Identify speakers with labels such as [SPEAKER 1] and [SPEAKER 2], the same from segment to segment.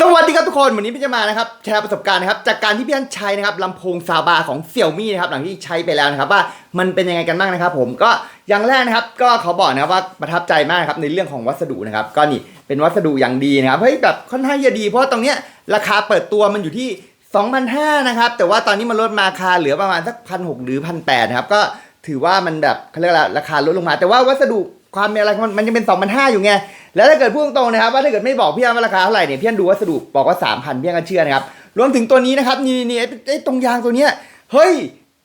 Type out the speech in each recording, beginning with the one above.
[SPEAKER 1] สวัสดีครับทุกคนวันนี้พี่จะมานะครับแชร์ประสบการณ์นะครับจากการที่พี่อันใช้นะครับลำโพงซาวบาของเสี่ยวมี่นะครับหลังที่ใช้ไปแล้วนะครับว่ามันเป็นยังไงกันบ้างนะครับ ผมก็อย่างแรกนะครับ ก็เขาบอกนะครับว่าประทับใจมากครับในเรื่องของวัสดุนะครับ ก็นี่เป็นวัสดุอย่างดีนะครับเฮ้ยแบบค่อนข้างจะดี เพราะว่าตรงเนี้ยราคาเปิดตัวมันอยู่ที่2,500นะครับแต่ว่าตอนนี้มันลดมาราคาเหลือประมาณสักพันหหรือพันแนะครับก็ถือว่ามันแบบเขาเรียกอะไรราคาลดลงมา แต่ว่าวัสดุความเป็นอะไรมันมันยังเป็น2,500อยู่ไง แล้วถ้าเกิดพูดตรงๆนะครับว่าถ้าเกิดไม่บอกพี่อันว่าราคาเท่าไหร่เนี่ยพี่อันดูวัสดุบอกว่า3,000พี่อันก็เชื่อนะครับรวมถึงตัวนี้นะครับนี่นี่ไอ้ตรงยางตัวเนี้ยเฮ้ย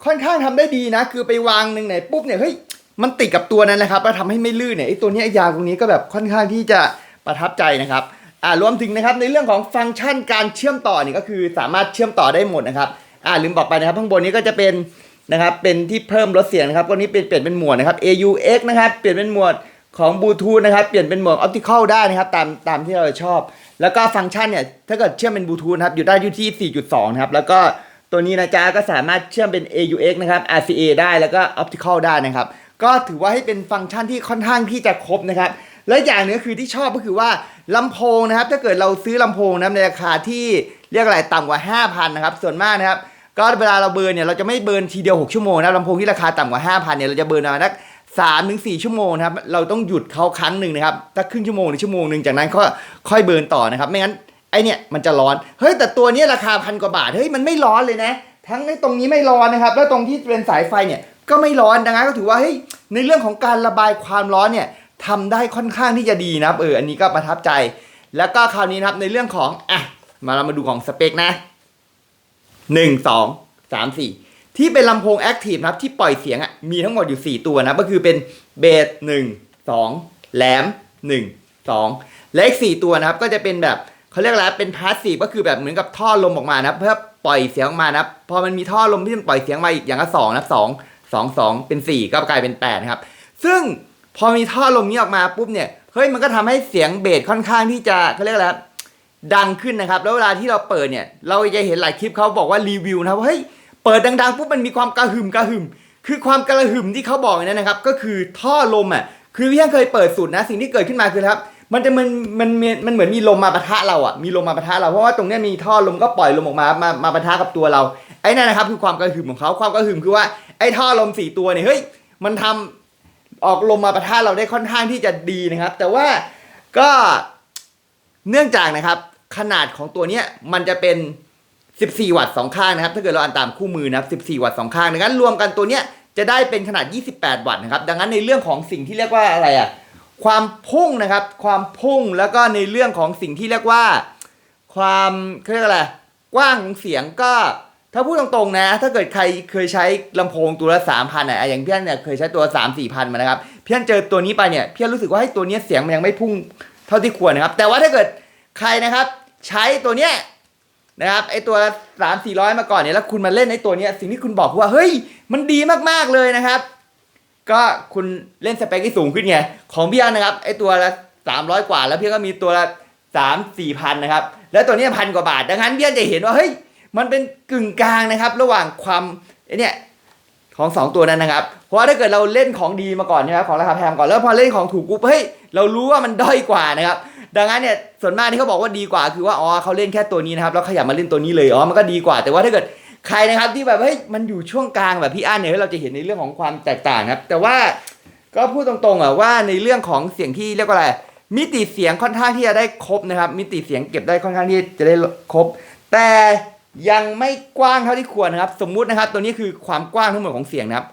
[SPEAKER 1] ค่อนข้างทำได้ดีนะ คือไปวางหนึ่งไหนปุ๊บเนี่ยเฮ้ยมันติดกับตัวนั้นนะครับแล้วทำให้ไม่ลื่นเนี่ยไอ้ตัวเนี้ยยางตรงนี้ก็แบบค่อนข้างที่จะประทับใจนะครับอ่ารวมถึงนะครับในเรื่องของฟังก์ชันการเชื่อมต่อนี่ก็คือสามารถเชื่อมต่อได้หมดนะครับอ่าลืมบอกไปนะครับข้างบนนี้ก็จะเป็นนะครับเป็นที่เพิ่มลดเสียงนะครับตัวนี้เป็นเปลี่ยนเป็นหมวดนะครับ AUX นะครับเปลี่ยนเป็นหมวด ของบลูทูธนะครับ เปลี่ยนเป็นโหมดออปติคอลได้นะครับ ตามตามที่เราชอบ แล้วก็ฟังก์ชันเนี่ย ถ้าเกิดเชื่อมเป็นบลูทูธนะครับ อยู่ได้อยู่ที่ 4.2 นะครับ แล้วก็ตัวนี้นะจ๊ะก็สามารถเชื่อมเป็น AUX นะครับ RCA ได้แล้วก็ออปติคอลได้นะครับ ก็ถือว่าให้เป็นฟังก์ชันที่ค่อนข้างที่จะครบนะครับ และอย่างหนึงคือที่ชอบก็คือว่าลำโพงนะครับ ถ้าเกิดเราซื้อลำโพงนะในราคาที่เรียกอะไรต่ำกว่า 5,000 นะครับ ส่วนมากนะครับ ก็เวลาเราเบิร์นเนี่ยเราจะไม่เบิร์นทีเดียว 6 ชั่วโมงนะลำโพงที่ราคาต่ำกว่า 5,000 เนี่ยเราจะเบิร์นมาสัก สามถึงสี่ชั่วโมงนะครับ เราต้องหยุดเขาครั้งหนึ่งนะครับสักครึ่งชั่วโมงหรือชั่วโมงหนึ่งจากนั้นก็ค่อยเบิร์นต่อนะครับ ไม่งั้นไอเนี่ยมันจะร้อน เฮ้ยแต่ตัวนี้ราคาพันกว่าบาท เฮ้ยมันไม่ร้อนเลยนะ ทั้งไอ้ตรงนี้ไม่ร้อนนะครับ แล้วตรงที่เป็นสายไฟเนี่ยก็ไม่ร้อนดังนั้นก็ถือว่าเฮ้ยในเรื่องของการระบายความร้อนเนี่ยทำได้ค่อนข้างที่จะดีนะครับ เอออันนี้ก็ประทับใจ แล้วก็คราวนี้นะครับในเรื่องของอะมาเรามาดูของสเปคนะหนึ่งสองสามสี่ ที่เป็นลำโพงแอคทีฟนะครับที่ปล่อยเสียงอะมีทั้งหมดอยู่ 4 ตัวนะก็คือเป็นเบสหนึ่งสองแหลมหนึ่งสองและอีกสี่ตัวนะครับก็จะเป็นแบบเขาเรียกอะไรเป็นพาสซีฟก็คือแบบเหมือนกับท่อลมออกมานะครับเพื่อปล่อยเสียงออกมานะครับพอมันมีท่อลมที่มันปล่อยเสียงมาอีกอย่างละสองนะสองสองสองเป็นสี่ก็กลายเป็นแปดนะครับ ซึ่งพอมีท่อลมนี้ออกมาปุ๊บเนี่ยเฮ้ยมันก็ทำให้เสียงเบสค่อนข้างที่จะเขาเรียกอะไรดังขึ้นนะครับ แล้วเวลาที่เราเปิดเนี่ย เราจะเห็นหลายคลิปเขาบอกว่ารีวิวนะว่าเฮ้ย เปิดดังๆปุ๊บมันมีความกระหึ่มกระหึ่ม คือความกระหึ่มที่เขาบอกเนี่ยนะครับ ก็คือท่อลมอะ คือพี่ยังเคยเปิดสุดนะ สิ่งที่เกิดขึ้นมาคือครับ มันจะมันมันมันเหมือนมีลมมาปะทะเราอะ มีลมมาปะทะเรา เพราะว่าตรงเนี้ยมีท่อลมก็ปล่อยลมออกมา มามาปะทะกับตัวเรา ไอ้นั่นนะครับคือความกระหึ่มของเขา ความกระหึ่มคือว่าไอ้ท่อลมสี่ตัวเนี่ย เฮ้ย มันทำออกลมมาปะทะเราได้ค่อนข้างที่จะดีนะครับ แต่ว่าก็เนื่องจากนะครับขนาดของตัวเนี้ยมันจะเป็น 14 วัตต์สองข้างนะครับ ถ้าเกิดเราอ่านตามคู่มือนะครับ14 วัตต์สองข้างดังนั้นรวมกันตัวเนี้ยจะได้เป็นขนาด 28 วัตต์นะครับ ดังนั้นในเรื่องของสิ่งที่เรียกว่าอะไรอะความพุ่งนะครับ ความพุ่งแล้วก็ในเรื่องของสิ่งที่เรียกว่า ความเขาเรียกอะไรกว้างของเสียงก็ถ้าพูดตรงๆนะ ถ้าเกิดใครเคยใช้ลำโพงตัวละสามพันอะอย่างเพี่อนเนี่ยเคยใช้ตัวสามสี่พันมานะครับ เพี่อนเจอตัวนี้ไปเนี่ยเพี่อนรู้สึกว่าให้ตัวเนี้ยเสียงมันยังไม่พุ่งเท่าที่ควรนะครับ แต่ว่าถ้าเกิดใครนะครับ ใช้ตัวเนี้ย นะครับไอตัวสามสี่ร้อยมาก่อนเนี่ยแล้วคุณมาเล่นไอตัวเนี้ยสิ่งที่คุณบอกว่าเฮ้ยมันดีมากๆเลยนะครับ ก็คุณเล่นสเปคที่สูงขึ้นไงของพี่อันนะครับไอตัวละสามร้อยกว่า แล้วพี่ก็มีตัวละสามสี่พันนะครับแล้วตัวนี้พันกว่าบาทดังนั้นพี่อันจะเห็นว่าเฮ้ยมันเป็นกึ่งกลางนะครับ ระหว่างความไอเนี่ยของสองตัวนั้นนะครับ เพราะว่าถ้าเกิดเราเล่นของดีมาก่อนนะครับของราคาแพงก่อนแล้วพอเล่นของถูกปุ๊บเฮ้ยเรารู้ว่ามันด้อยกว่านะครับ ดังนั้นเนี่ยส่วนมากที่เขาบอกว่าดีกว่าคือว่าอ๋อเขาเล่นแค่ตัวนี้นะครับแล้วขยับมาเล่นตัวนี้เลยอ๋อมันก็ดีกว่า แต่ว่าถ้าเกิดใครนะครับที่แบบเฮ้ยมันอยู่ช่วงกลางแบบพี่อั้นเนี่ยเราจะเห็นในเรื่องของความแตกต่างครับ แต่ว่าก็พูดตรงๆอะว่าในเรื่องของเสียงที่เรียกว่าอะไรมิติเสียงค่อนข้างที่จะได้ครบนะครับ มิติเสียงเก็บได้ค่อนข้างที่จะได้ครบ แต่ยังไม่กว้างเท่าที่ควรนะครับ สมมุตินะครับ ตัวนี้คือความกว้างทั้งหมดของเสียงนะครับ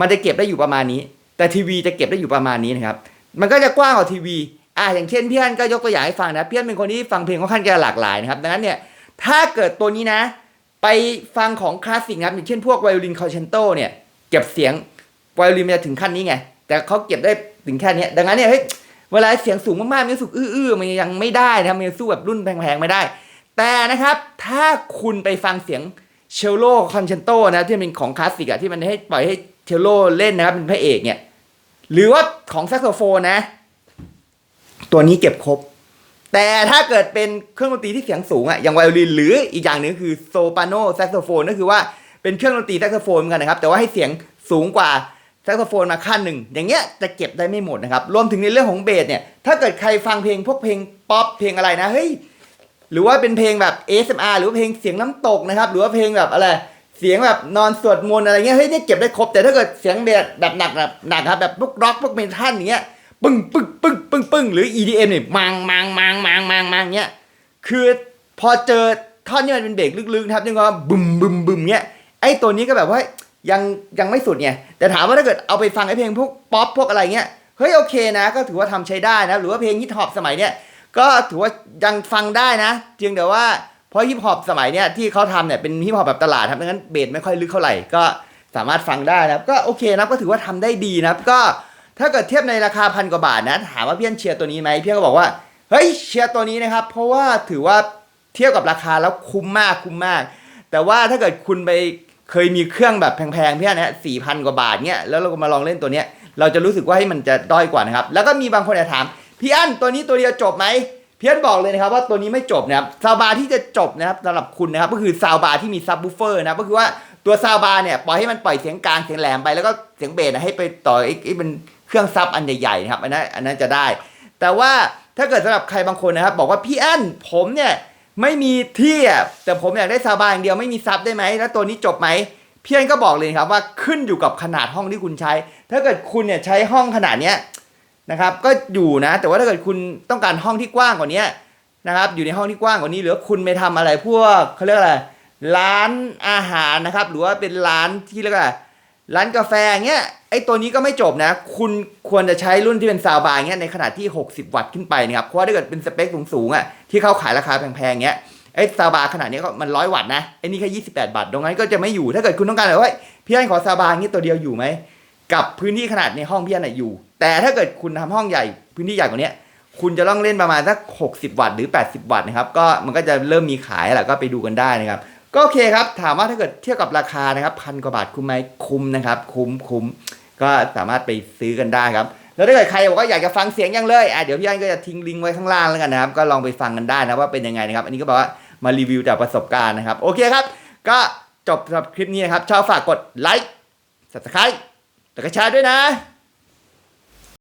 [SPEAKER 1] มันจะเก็บได้อยู่ประมาณนี้ แต่ทีวีจะเก็บได้อยู่ประมาณนี้นะครับ มันก็จะกว้างกว่าทีวี อ่าอย่างเช่นพี่อันก็ยกตัวอย่างให้ฟังนะพี่อันเป็นคนที่ฟังเพลงค่อนข้างจะหลากหลายนะครับดังนั้นเนี่ยถ้าเกิดตัวนี้นะ ไปฟังของคลาสสิกครับอย่างเช่นพวกไวโอลินคอนแชนโตเนี่ยเก็บเสียงไวโอลินมันจะถึงขั้นนี้ไงแต่เขาเก็บได้ถึงแค่นี้ดังนั้นเนี่ยเฮ้ยเวลาเสียงสูงมากๆมันรู้สึกอื้อๆมันยังไม่ได้นะมันยังสู้แบบรุ่นแพงๆไม่ได้ แต่นะครับถ้าคุณไปฟังเสียงเชลโลคอนแชนโตนะที่เป็นของคลาสสิกอะที่มันให้ปล่อยให้เชลโลเล่นนะครับเป็นพระเอกเนี่ยหรือว่าของแซกโซโฟนนะ ตัวนี้เก็บครบ แต่ถ้าเกิดเป็นเครื่องดนตรีที่เสียงสูงอะอย่างไวโอลินหรืออีกอย่างหนึ่งคือโซปาโนแซกโซโฟนก็คือว่าเป็นเครื่องดนตรีแซกโซโฟนเหมือนกันนะครับ แต่ว่าให้เสียงสูงกว่าแซกโซโฟนมาขั้นหนึ่งอย่างเงี้ยจะเก็บได้ไม่หมดนะครับรวมถึงในเรื่องของเบสเนี่ยถ้าเกิดใครฟังเพลงพวกเพลงป๊อปเพลงอะไรนะเฮ้ยหรือว่าเป็นเพลงแบบ ASMR หรือว่าเพลงเสียงน้ำตกนะครับหรือว่าเพลงแบบอะไรเสียงแบบนอนสวดมนต์อะไรเงี้ยเฮ้ยเนี่ยเก็บได้ครบแต่ถ้าเกิดเสียงแบบแบบหนักแบบหนักครับแบบพวกร็อกพวกเมทัลอย่างเงี้ยปึ้งปึ้งปึ้งปึ้ งปึ้งหรือ EDM เนี่ยมังมังมังมังมังมังเงี้ยคือพอเจอท่อนที่มันเป็นเบรกลึกๆนะครับยังว่าบึมบึมบึมเงี้ยไอ้ตัวนี้ก็แบบว่ายังยังไม่สุดไงแต่ถามว่าถ้าเกิดเอาไปฟังไอ้เพลงพวกป๊อปพวกอะไรเงี้ยเฮ้ยโอเคนะ ก็ถือว่าทำใช้ได้นะ หรือว่าเพลงฮิปฮอปสมัยเนี้ยก็ถือว่ายังฟังได้นะเพียงแต่ว่าเพราะฮิปฮอปสมัยเนี้ยที่เขาทำเนี่ยเป็นฮิปฮอปแบบตลาดครับดังนั้นเบสไม่ค่อยลึกเท่าไหร่ก็สามารถฟังได้นะครับก็โอเคนะก็ถือว่าทำได้ดีนะครับก็ ถ้าเกิดเทียบในราคาพันกว่าบาทนะถามว่าเพี่อนเชียร์ตัวนี้ไหมเพี่อนก็บอกว่าเฮ้ยเชียร์ตัวนี้นะครับ เพราะว่าถือว่าเทียบกับราคาแล้วคุ้มมากคุ้มมาก แต่ว่าถ้าเกิดคุณไปเคยมีเครื่องแบบแพงๆเพี่อนนะสี่พันกว่าบาทเนี่ยแล้วเราก็มาลองเล่นตัวเนี้ยเราจะรู้สึกว่าให้มันจะด้อยกว่านะครับ แล้วก็มีบางคนถามพี่อั้นตัวนี้ตัวเดียวจบไหมเพียนบอกเลยนะครับว่าตัวนี้ไม่จบนะครับซาวบาที่จะจบนะครับสำหรับคุณนะครับก็คือซาวบาที่มีซับวูเฟอร์นะก็คือว่าตัวซาวบาเนี่ยปล่อยให้มันปล่อยเสียงกลางเสียงแหลมไปแล้วก็เสียงเบสให้ไปต่อไอ้เป็น รื่องซับอันใหญ่ๆนะครับอันนั้นอันนั้นจะได้ แต่ว่าถ้าเกิดสำหรับใครบางคนนะครับ บอกว่าพี่อั้นผมเนี่ยไม่มีที่อะแต่ผมอยากได้ซาบาอย่างเดียวไม่มีซับได้ไหมแล้วตัวนี้จบไหมพี่อ้นก็บอกเลยครับว่าขึ้นอยู่กับขนาดห้องที่คุณใช้ ถ้าเกิดคุณเนี่ยใช้ห้องขนาดเนี้ยนะครับ ก็อยู่นะ แต่ว่าถ้าเกิดคุณต้องการห้องที่กว้างกว่านี้นะครับ อยู่ในห้องที่กว้างกว่านี้หรือว่าคุณไปทำอะไรพวกเขาเรียกอะไรร้านอาหารนะครับ หรือว่าเป็นร้านที่เรียกว่าร้ ร้านกาแฟเงี้ยไอ้ตัวนี้ก็ไม่จบนะ คุณควรจะใช้รุ่นที่เป็นซาวบาร์เงี้ยในขนาดที่ 60 วัตต์ขึ้นไปนะครับเพราะว่าถ้าเกิดเป็นสเปคสูงๆอะที่เขาขายราคาแพงๆเงี้ยไอ้ซาวบาร์ขนาดนี้ก็มันร้อยวัตต์นะไอ้นี่แค่28 บาทตรงนั้นก็จะไม่อยู่ถ้าเกิดคุณต้องการแบบว่าพี่อันขอซาวบาร์งี้ตัวเดียวอยู่ไหมกับพื้นที่ขนาดในห้องพี่อันนะอยู่ แต่ถ้าเกิดคุณทำห้องใหญ่พื้นที่ใหญ่กว่านี้คุณจะต้องเล่นประมาณสัก 60 วัตต์หรือ 80 วัตต์นะครับก็มันก็จะเริ่มมีขายแหละก็ไปดูกันได้นะครับ ก็โอเคครับ ถามว่าถ้าเกิดเทียบกับราคานะครับพันกว่าบาทคุ้มไหมคุ้มนะครับ คุ้มคุ้มก็สามารถไปซื้อกันได้ครับ แล้วถ้าเกิดใครบอกว่าอยากจะฟังเสียงยังเลยอะเดี๋ยวพี่อันก็จะทิ้งลิงก์ไว้ข้างล่างแล้วกันนะครับ ก็ลองไปฟังกันได้นะว่าเป็นยังไงนะครับ อันนี้ก็บอกว่ามารีวิวจากประสบการณ์นะครับ โอเคครับ ก็จบสำหรับคลิปนี้นะครับชอบฝากกดไลค์ subscribe แล้วก็แชร์ด้วยนะ